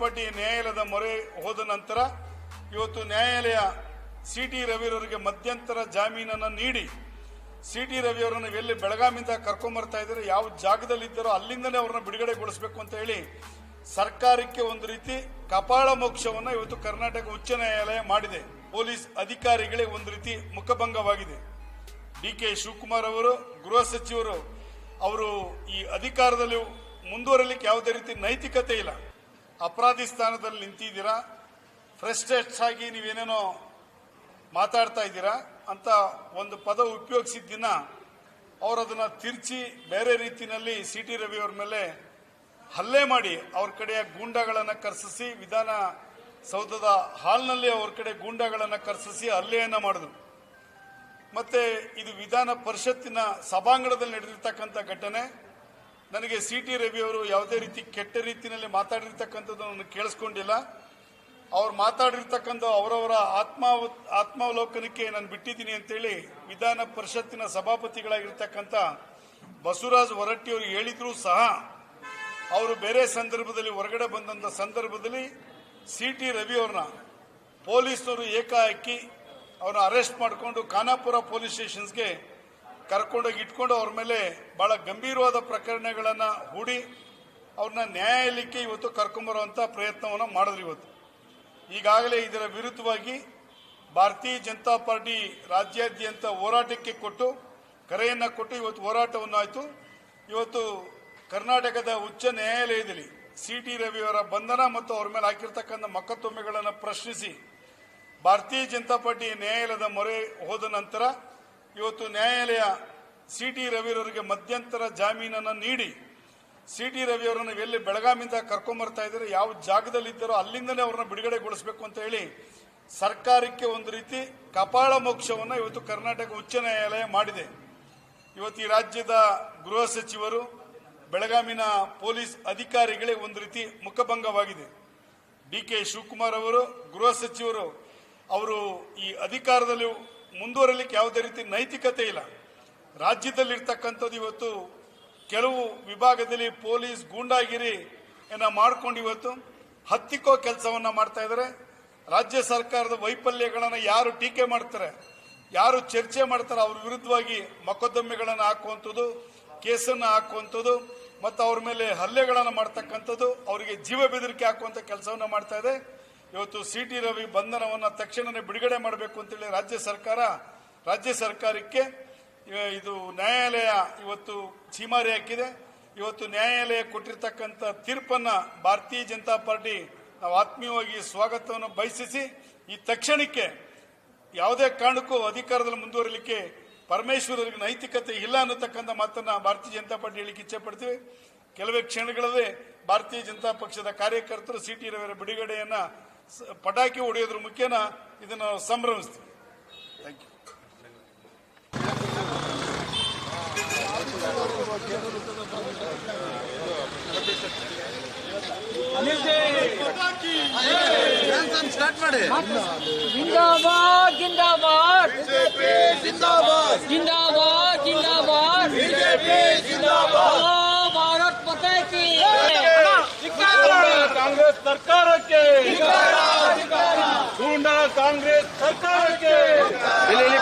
Party ನ್ಯಾಯಾಲಯದ ಮೊರೆ ಹೋದ ನಂತರ ಇವತ್ತು ನ್ಯಾಯಾಲಯ ಸಿ ಟಿ ರವಿಯವರಿಗೆ ಮಧ್ಯಂತರ ಜಾಮೀನನ್ನು ನೀಡಿ ಸಿ ಟಿ ರವಿ ಅವರನ್ನು ಎಲ್ಲಿ ಬೆಳಗಾವಿಯಿಂದ ಕರ್ಕೊಂಬರ್ತಾ ಇದ್ದಾರೆ, ಯಾವ ಜಾಗದಲ್ಲಿ ಇದ್ದಾರೋ ಅಲ್ಲಿಂದಲೇ ಅವ್ರನ್ನ ಬಿಡುಗಡೆಗೊಳಿಸಬೇಕು ಅಂತ ಹೇಳಿ ಸರ್ಕಾರಕ್ಕೆ ಒಂದು ರೀತಿ ಕಪಾಳ ಮೋಕ್ಷವನ್ನು ಇವತ್ತು ಕರ್ನಾಟಕ ಉಚ್ಚ ನ್ಯಾಯಾಲಯ ಮಾಡಿದೆ. ಪೊಲೀಸ್ ಅಧಿಕಾರಿಗಳಿಗೆ ಒಂದು ರೀತಿ ಮುಖಭಂಗವಾಗಿದೆ. ಡಿ ಕೆ ಶಿವಕುಮಾರ್ ಅವರು, ಗೃಹ ಸಚಿವರು, ಅವರು ಈ ಅಧಿಕಾರದಲ್ಲಿ ಮುಂದುವರಲಿಕ್ಕೆ ಯಾವುದೇ ರೀತಿ ನೈತಿಕತೆ ಇಲ್ಲ. ಅಪರಾಧಿ ಸ್ಥಾನದಲ್ಲಿ ನಿಂತಿದ್ದೀರಾ? ಫ್ರಸ್ಟ್ರೇಟ್ಸ್ ಆಗಿ ನೀವೇನೇನೋ ಮಾತಾಡ್ತಾ ಇದ್ದೀರಾ? ಅಂತ ಒಂದು ಪದ ಉಪಯೋಗಿಸಿದ ದಿನ ಅವರು ಅದನ್ನ ತಿರ್ಚಿ ಬೇರೆ ರೀತಿಯಲ್ಲಿ ಸಿ ಟಿ ರವಿ ಅವರ ಮೇಲೆ ಹಲ್ಲೆ ಮಾಡಿ ಅವ್ರ ಕಡೆಯ ಗೂಂಡಾಗಳನ್ನ ಕರ್ಸಿಸಿ ವಿಧಾನ ಸೌಧದ ಹಾಲ್ನಲ್ಲಿ ಅವ್ರ ಕಡೆ ಗೂಂಡಗಳನ್ನು ಕರ್ಸಿಸಿ ಹಲ್ಲೆಯನ್ನ ಮಾಡಿದ್ರು. ಮತ್ತೆ ಇದು ವಿಧಾನ ಪರಿಷತ್ತಿನ ಸಭಾಂಗಣದಲ್ಲಿ ನಡೆದಿರ್ತಕ್ಕಂಥ ಘಟನೆ. ನನಗೆ ಸಿ ಟಿ ರವಿ ಅವರು ಯಾವುದೇ ರೀತಿ ಕೆಟ್ಟ ರೀತಿಯಲ್ಲಿ ಮಾತಾಡಿರ್ತಕ್ಕಂಥದ್ದು ನಾನು ಕೇಳಿಸ್ಕೊಂಡಿಲ್ಲ. ಅವ್ರು ಮಾತಾಡಿರ್ತಕ್ಕಂಥ ಅವರವರ ಆತ್ಮ ಆತ್ಮಾವಲೋಕನಕ್ಕೆ ನಾನು ಬಿಟ್ಟಿದ್ದೀನಿ ಅಂತೇಳಿ ವಿಧಾನ ಪರಿಷತ್ತಿನ ಸಭಾಪತಿಗಳಾಗಿರ್ತಕ್ಕಂಥ ಬಸವರಾಜ್ ಹೊರಟ್ಟಿ ಅವರು ಹೇಳಿದ್ರು ಸಹ ಅವರು ಬೇರೆ ಸಂದರ್ಭದಲ್ಲಿ ಹೊರಗಡೆ ಬಂದಂತ ಸಂದರ್ಭದಲ್ಲಿ ಸಿ ಟಿ ರವಿ ಅವ್ರನ್ನ ಪೊಲೀಸರು ಏಕಾಏಕಿ ಅವ್ರನ್ನ ಅರೆಸ್ಟ್ ಮಾಡಿಕೊಂಡು ಖಾನಾಪುರ ಪೊಲೀಸ್ ಸ್ಟೇಷನ್ಸ್ಗೆ ಕರ್ಕೊಂಡೋಗಿ ಇಟ್ಕೊಂಡು ಅವ್ರ ಮೇಲೆ ಬಹಳ ಗಂಭೀರವಾದ ಪ್ರಕರಣಗಳನ್ನು ಹೂಡಿ ಅವ್ರನ್ನ ನ್ಯಾಯಾಲಯಕ್ಕೆ ಇವತ್ತು ಕರ್ಕೊಂಬರುವಂಥ ಪ್ರಯತ್ನವನ್ನು ಮಾಡಿದ್ರು ಇವತ್ತು. ಈಗಾಗಲೇ ಇದರ ವಿರುದ್ಧವಾಗಿ ಭಾರತೀಯ ಜನತಾ ಪಾರ್ಟಿ ರಾಜ್ಯಾದ್ಯಂತ ಹೋರಾಟಕ್ಕೆ ಕೊಟ್ಟು, ಕರೆಯನ್ನ ಕೊಟ್ಟು ಇವತ್ತು ಹೋರಾಟವನ್ನು ಆಯಿತು ಇವತ್ತು ಕರ್ನಾಟಕದ ಉಚ್ಚ ನ್ಯಾಯಾಲಯದಲ್ಲಿ ಸಿ ಟಿ ರವಿಯವರ ಬಂಧನ ಮತ್ತು ಅವರ ಮೇಲೆ ಹಾಕಿರ್ತಕ್ಕಂಥ ಮೊಕದ್ದಮೆಗಳನ್ನು ಪ್ರಶ್ನಿಸಿ ಭಾರತೀಯ ಜನತಾ ಪಾರ್ಟಿ ನ್ಯಾಯಾಲಯದ ಮೊರೆ ಹೋದ ನಂತರ ಇವತ್ತು ನ್ಯಾಯಾಲಯ ಸಿ ಟಿ ರವಿಯವರಿಗೆ ಮಧ್ಯಂತರ ಜಾಮೀನನ್ನು ನೀಡಿ ಸಿ ಟಿ ರವಿಯವರನ್ನು ಎಲ್ಲಿ ಬೆಳಗಾವಿಯಿಂದ ಕರ್ಕೊಂಬರ್ತಾ ಇದ್ದಾರೆ, ಯಾವ ಜಾಗದಲ್ಲಿ ಇದ್ದಾರೋ ಅಲ್ಲಿಂದಲೇ ಅವ್ರನ್ನ ಬಿಡುಗಡೆಗೊಳಿಸಬೇಕು ಅಂತ ಹೇಳಿ ಸರ್ಕಾರಕ್ಕೆ ಒಂದು ರೀತಿ ಕಪಾಳ ಮೋಕ್ಷವನ್ನು ಇವತ್ತು ಕರ್ನಾಟಕ ಉಚ್ಚ ನ್ಯಾಯಾಲಯ ಮಾಡಿದೆ. ಇವತ್ತು ಈ ರಾಜ್ಯದ ಗೃಹ ಸಚಿವರು, ಬೆಳಗಾವಿನ ಪೊಲೀಸ್ ಅಧಿಕಾರಿಗಳೇ ಒಂದು ರೀತಿ ಮುಖಭಂಗವಾಗಿದೆ. ಡಿ ಕೆ ಶಿವಕುಮಾರ್ ಅವರು, ಗೃಹ ಸಚಿವರು, ಅವರು ಈ ಅಧಿಕಾರದಲ್ಲಿ ಮುಂದುವರಲಿಕ್ಕೆ ಯಾವುದೇ ರೀತಿ ನೈತಿಕತೆ ಇಲ್ಲ. ರಾಜ್ಯದಲ್ಲಿರ್ತಕ್ಕಂಥದ್ದು ಇವತ್ತು ಕೆಲವು ವಿಭಾಗದಲ್ಲಿ ಪೊಲೀಸ್ ಗೂಂಡಾಗಿರಿ ಏನ ಮಾಡ್ಕೊಂಡು ಇವತ್ತು ಹತ್ತಿಕ್ಕೋ ಕೆಲಸವನ್ನ ಮಾಡ್ತಾ ಇದ್ದಾರೆ ರಾಜ್ಯ ಸರ್ಕಾರದ ವೈಫಲ್ಯಗಳನ್ನು ಯಾರು ಟೀಕೆ ಮಾಡ್ತಾರೆ, ಯಾರು ಚರ್ಚೆ ಮಾಡ್ತಾರೆ, ಅವ್ರ ವಿರುದ್ಧವಾಗಿ ಮೊಕದ್ದಮೆಗಳನ್ನು ಹಾಕುವಂಥದ್ದು, ಕೇಸನ್ನು ಹಾಕುವಂಥದ್ದು, ಮತ್ತು ಅವ್ರ ಮೇಲೆ ಹಲ್ಲೆಗಳನ್ನು ಮಾಡ್ತಕ್ಕಂಥದ್ದು, ಅವರಿಗೆ ಜೀವ ಬೆದರಿಕೆ ಹಾಕುವಂಥ ಕೆಲಸವನ್ನ ಮಾಡ್ತಾ ಇದೆ. ಇವತ್ತು ಸಿ ಟಿ ರವಿ ಬಂಧನವನ್ನು ತಕ್ಷಣವೇ ಬಿಡುಗಡೆ ಮಾಡಬೇಕು ಅಂತೇಳಿ ರಾಜ್ಯ ಸರ್ಕಾರ, ರಾಜ್ಯ ಸರ್ಕಾರಕ್ಕೆ ಇದು ನ್ಯಾಯಾಲಯ ಇವತ್ತು ಛೀಮಾರಿ ಹಾಕಿದೆ. ಇವತ್ತು ನ್ಯಾಯಾಲಯ ಕೊಟ್ಟಿರ್ತಕ್ಕಂಥ ತೀರ್ಪನ್ನ ಭಾರತೀಯ ಜನತಾ ಪಾರ್ಟಿ ನಾವು ಆತ್ಮೀಯವಾಗಿ ಸ್ವಾಗತವನ್ನು ಬಯಸಿಸಿ, ಈ ತಕ್ಷಣಕ್ಕೆ ಯಾವುದೇ ಕಾರಣಕ್ಕೂ ಅಧಿಕಾರದಲ್ಲಿ ಮುಂದುವರಲಿಕ್ಕೆ ಪರಮೇಶ್ವರರಿಗೆ ನೈತಿಕತೆ ಇಲ್ಲ ಅನ್ನತಕ್ಕಂಥ ಮಾತನ್ನ ಭಾರತೀಯ ಜನತಾ ಪಾರ್ಟಿ ಹೇಳಿಕ್ಕೆ ಇಚ್ಛೆ ಪಡ್ತೀವಿ. ಕೆಲವೇ ಕ್ಷಣಗಳಲ್ಲಿ ಭಾರತೀಯ ಜನತಾ ಪಕ್ಷದ ಕಾರ್ಯಕರ್ತರು ಸಿ ಟಿ ರವಿಯರ ಬಿಡುಗಡೆಯನ್ನ ಪಟಾಕಿ ಹೊಡೆಯೋದ್ರ ಮುಖ್ಯನ ಇದನ್ನ ಸಂಭ್ರಮಿಸ್ತೀವಿ. ಥ್ಯಾಂಕ್ ಯು ಜಿಂದಾಬಾದ್ ಜಿಂದಾಬಾದ್. ಜಿಂದಾಬಾದ್. ಜಿಂದಾಬಾದ್ ಜಿಂದಾಬಾದ್. ಜಿಂದಾಬಾದ್. ಸರ್ಕಾರಕ್ಕೆ ಗೂಂಡ ಕಾಂಗ್ರೆಸ್ ಸರ್ಕಾರಕ್ಕೆ ಇಲ್ಲಿ